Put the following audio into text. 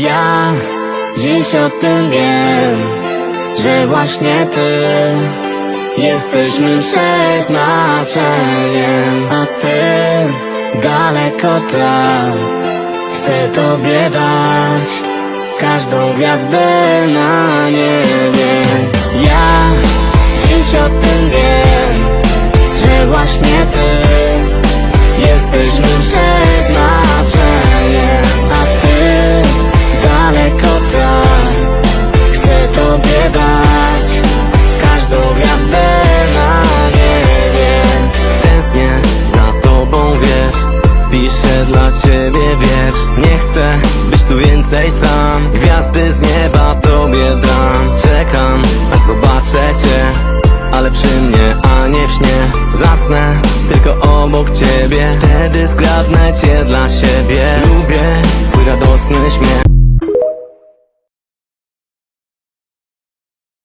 Ja dziś o tym wiem, że właśnie ty jesteś mym przeznaczeniem, a ty daleko tam. Chcę tobie dać każdą gwiazdę na niebie. Ciebie, wiesz Nie chcę być tu więcej sam. Gwiazdy z nieba tobie dam. Czekam, aż zobaczę cię Ale przy mnie, a nie w śnie. Zasnę tylko obok ciebie Wtedy zgrabnę cię dla siebie. Lubię twój radosny śmiech